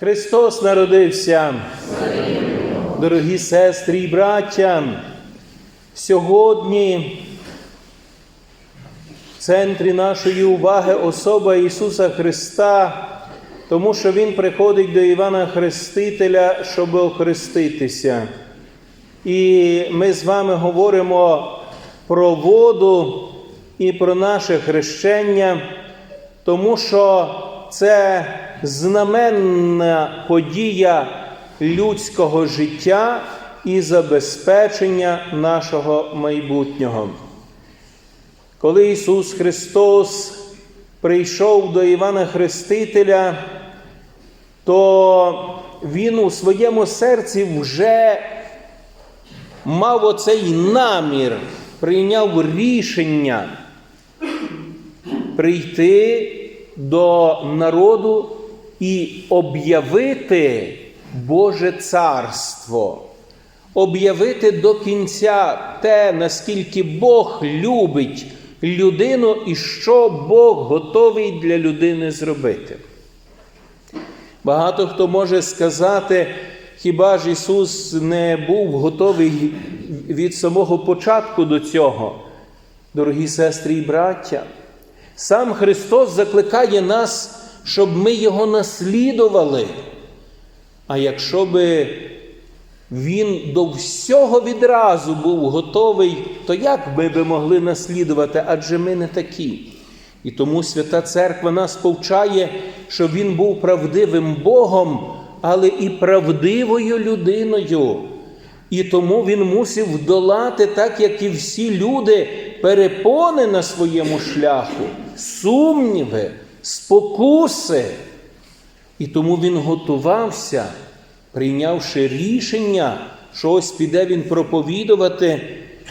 Христос народився. Дорогі сестри і браття, сьогодні в центрі нашої уваги особа Ісуса Христа, тому що Він приходить до Івана Хрестителя, щоб охреститися. І ми з вами говоримо про воду і про наше хрещення, тому що це знаменна подія людського життя і забезпечення нашого майбутнього. Коли Ісус Христос прийшов до Івана Хрестителя, то Він у своєму серці вже мав оцей намір, прийняв рішення прийти до народу і об'явити Боже Царство, об'явити до кінця те, наскільки Бог любить людину і що Бог готовий для людини зробити. Багато хто може сказати, хіба ж Ісус не був готовий від самого початку до цього, дорогі сестри і браття. Сам Христос закликає нас, щоб ми Його наслідували. А якщо би Він до всього відразу був готовий, то як би могли наслідувати? Адже ми не такі. І тому Свята Церква нас повчає, що Він був правдивим Богом, але і правдивою людиною. І тому Він мусив долати, так як і всі люди, перепони на своєму шляху, сумніви, спокуси. І тому він готувався, прийнявши рішення, що ось піде він проповідувати,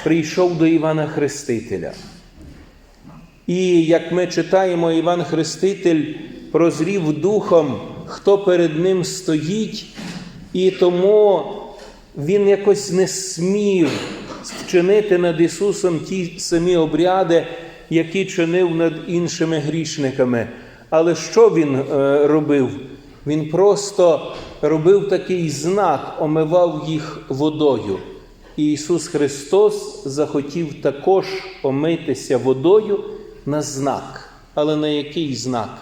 прийшов до Івана Хрестителя. І як ми читаємо, Іван Хреститель прозрів духом, хто перед ним стоїть, і тому він якось не смів вчинити над Ісусом ті самі обряди, які чинив над іншими грішниками. Але що він е, робив? Він просто робив такий знак, омивав їх водою. І Ісус Христос захотів також омитися водою на знак. Але на який знак?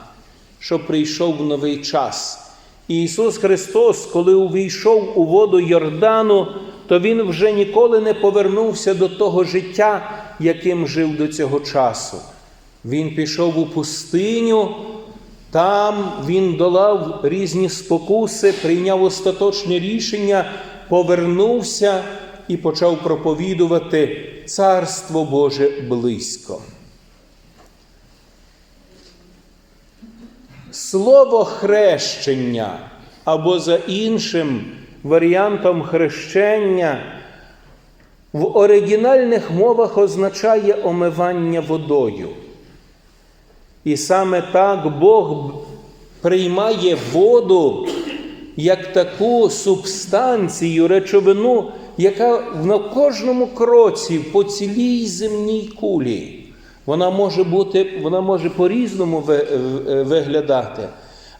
Що прийшов новий час. Ісус Христос, коли увійшов у воду Йордану, то Він вже ніколи не повернувся до того життя, яким жив до цього часу. Він пішов у пустиню, там він долав різні спокуси, прийняв остаточне рішення, повернувся і почав проповідувати Царство Боже близько. Слово хрещення або за іншим варіантом хрещення в оригінальних мовах означає омивання водою. І саме так Бог приймає воду як таку субстанцію, речовину, яка на кожному кроці по цілій земній кулі. Вона може бути, вона може по-різному виглядати,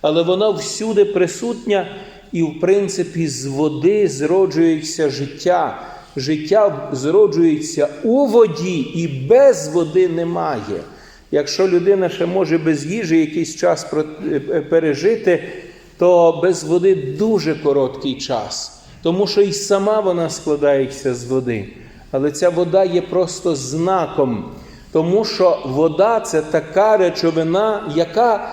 але вона всюди присутня, і, в принципі, з води зроджується життя. Життя зроджується у воді і без води немає. Якщо людина ще може без їжі якийсь час пережити, то без води дуже короткий час, тому що і сама вона складається з води. Але ця вода є просто знаком, тому що вода це така речовина, яка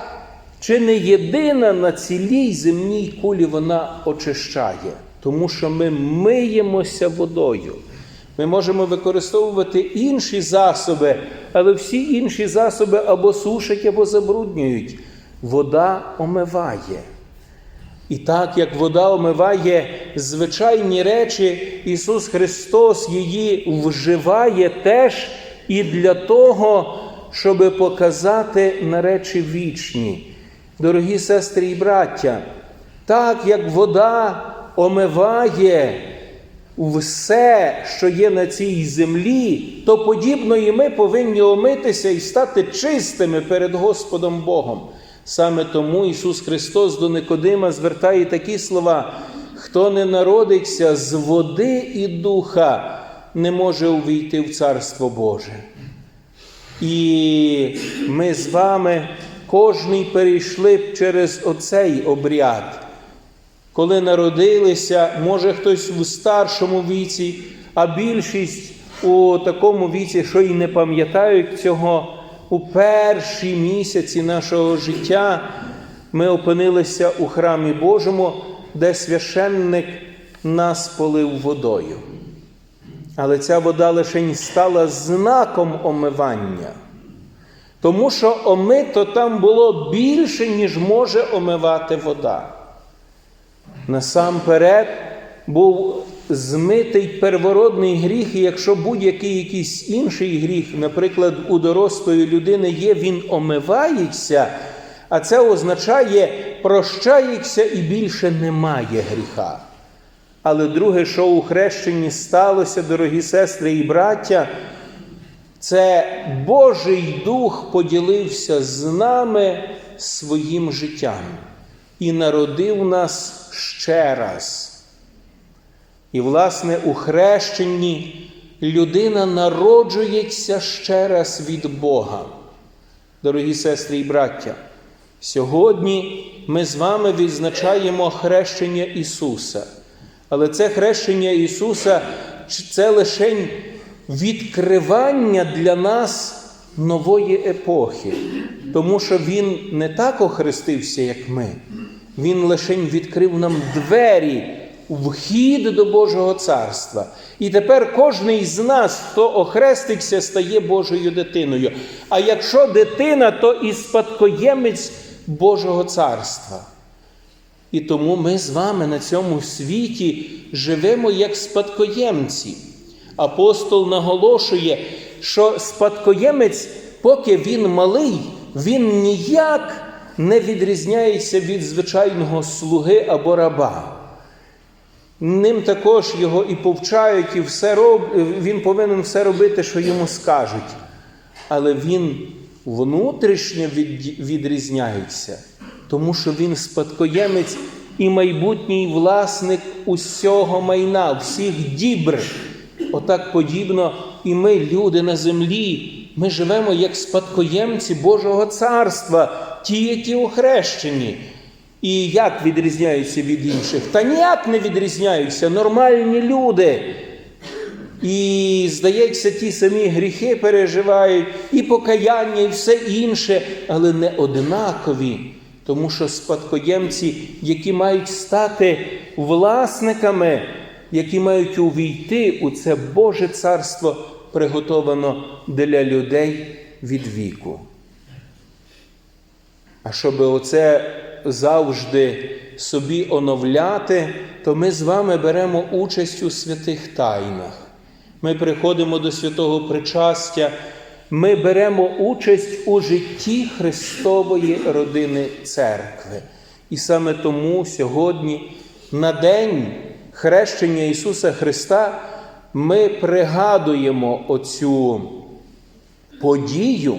чи не єдина на цілій земній кулі вона очищає, тому що ми миємося водою. Ми можемо використовувати інші засоби, але всі інші засоби або сушать, або забруднюють. Вода омиває. І так як вода омиває звичайні речі, Ісус Христос її вживає теж і для того, щоб показати на речі вічні. Дорогі сестри і браття, так як вода омиває все, що є на цій землі, то подібно і ми повинні омитися і стати чистими перед Господом Богом. Саме тому Ісус Христос до Никодима звертає такі слова: хто не народиться з води і духа, не може увійти в Царство Боже. І ми з вами кожний перейшли б через оцей обряд. Коли народилися, може хтось у старшому віці, а більшість у такому віці, що і не пам'ятають цього, у перші місяці нашого життя ми опинилися у храмі Божому, де священник нас полив водою. Але ця вода лише стала знаком омивання. Тому що омито там було більше, ніж може омивати вода. Насамперед був змитий первородний гріх, і якщо будь-який якийсь інший гріх, наприклад, у дорослої людини є, він омивається, а це означає, прощається і більше немає гріха. Але друге, що у хрещенні сталося, дорогі сестри і браття, це Божий Дух поділився з нами своїм життям і народив нас ще раз. І, власне, у хрещенні людина народжується ще раз від Бога. Дорогі сестри і браття, сьогодні ми з вами відзначаємо хрещення Ісуса. Але це хрещення Ісуса це лише відкривання для нас нової епохи, тому що Він не так охрестився, як ми. Він лише відкрив нам двері, вхід до Божого царства. І тепер кожен з нас, хто охрестився, стає Божою дитиною. А якщо дитина, то і спадкоємець Божого царства. І тому ми з вами на цьому світі живемо як спадкоємці. Апостол наголошує, що спадкоємець, поки він малий, він ніяк не відрізняється від звичайного слуги або раба. Ним також його і повчають, і все роб... він повинен все робити, що йому скажуть. Але він внутрішньо від... відрізняється, тому що він спадкоємець і майбутній власник усього майна, всіх дібр. Отак подібно, і ми, люди на землі, ми живемо як спадкоємці Божого царства, ті, які охрещені. І як відрізняються від інших? Та ніяк не відрізняються нормальні люди. І, здається, ті самі гріхи переживають, і покаяння, і все інше, але не однакові. Тому що спадкоємці, які мають стати власниками, які мають увійти у це Боже царство, приготовано для людей від віку. А щоб оце завжди собі оновляти, то ми з вами беремо участь у святих тайнах. Ми приходимо до святого причастя, ми беремо участь у житті Христової родини церкви. І саме тому сьогодні, на День хрещення Ісуса Христа, ми пригадуємо оцю подію.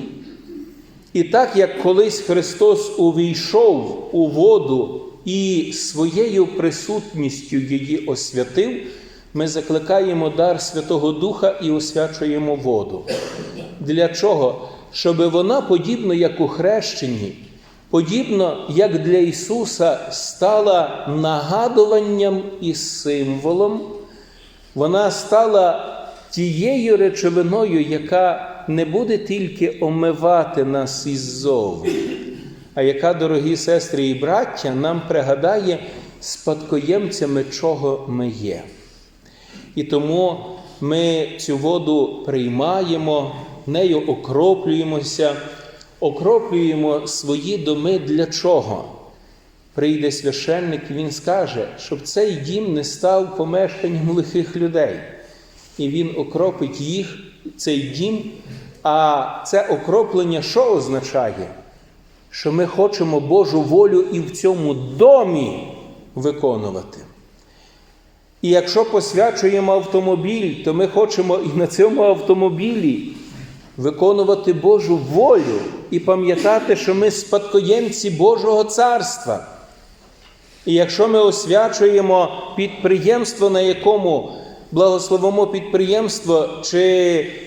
І так як колись Христос увійшов у воду і своєю присутністю її освятив, ми закликаємо дар Святого Духа і освячуємо воду. Для чого? Щоб вона, подібно як у хрещенні, подібно як для Ісуса, стала нагадуванням і символом, вона стала тією речовиною, яка не буде тільки омивати нас іззовні, а яка, дорогі сестри і браття, нам пригадає спадкоємцями, чого ми є. І тому ми цю воду приймаємо, нею окроплюємося, окроплюємо свої доми для чого? Прийде священник, і він скаже, щоб цей дім не став помешканням лихих людей. І він окропить їх, цей дім. А це окроплення що означає? Що ми хочемо Божу волю і в цьому домі виконувати. І якщо посвячуємо автомобіль, то ми хочемо і на цьому автомобілі виконувати Божу волю і пам'ятати, що ми спадкоємці Божого царства. І якщо ми освячуємо підприємство, на якому благословимо підприємство чи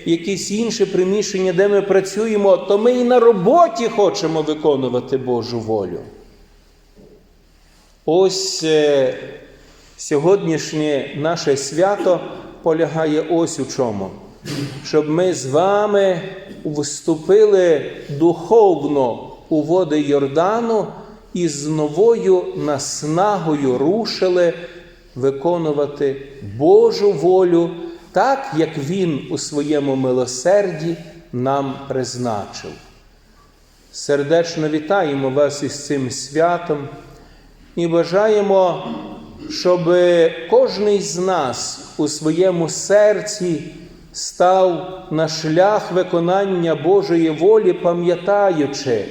якесь інше приміщення, де ми працюємо, то ми і на роботі хочемо виконувати Божу волю. Ось е, сьогоднішнє наше свято полягає ось у чому. Щоб ми з вами вступили духовно у води Йордану і з новою наснагою рушили виконувати Божу волю, так як Він у своєму милосерді нам призначив. Сердечно вітаємо вас із цим святом і бажаємо, щоб кожен з нас у своєму серці став на шлях виконання Божої волі, пам'ятаючи,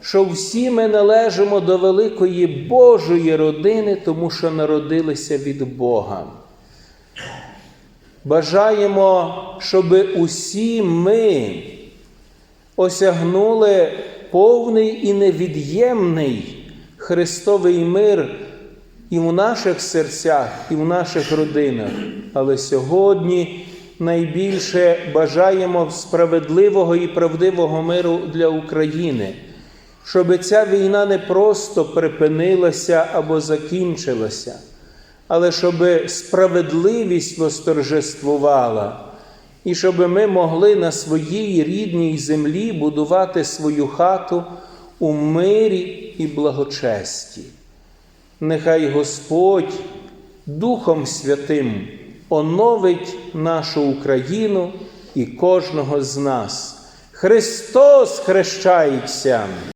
що всі ми належимо до великої Божої родини, тому що народилися від Бога. Бажаємо, щоб усі ми осягнули повний і невід'ємний Христовий мир і в наших серцях, і в наших родинах. Але сьогодні найбільше бажаємо справедливого і правдивого миру для України, щоб ця війна не просто припинилася або закінчилася, але щоб справедливість восторжествувала. І щоб ми могли на своїй рідній землі будувати свою хату у мирі і благочесті. Нехай Господь Духом Святим оновить нашу Україну і кожного з нас. Христос хрещається!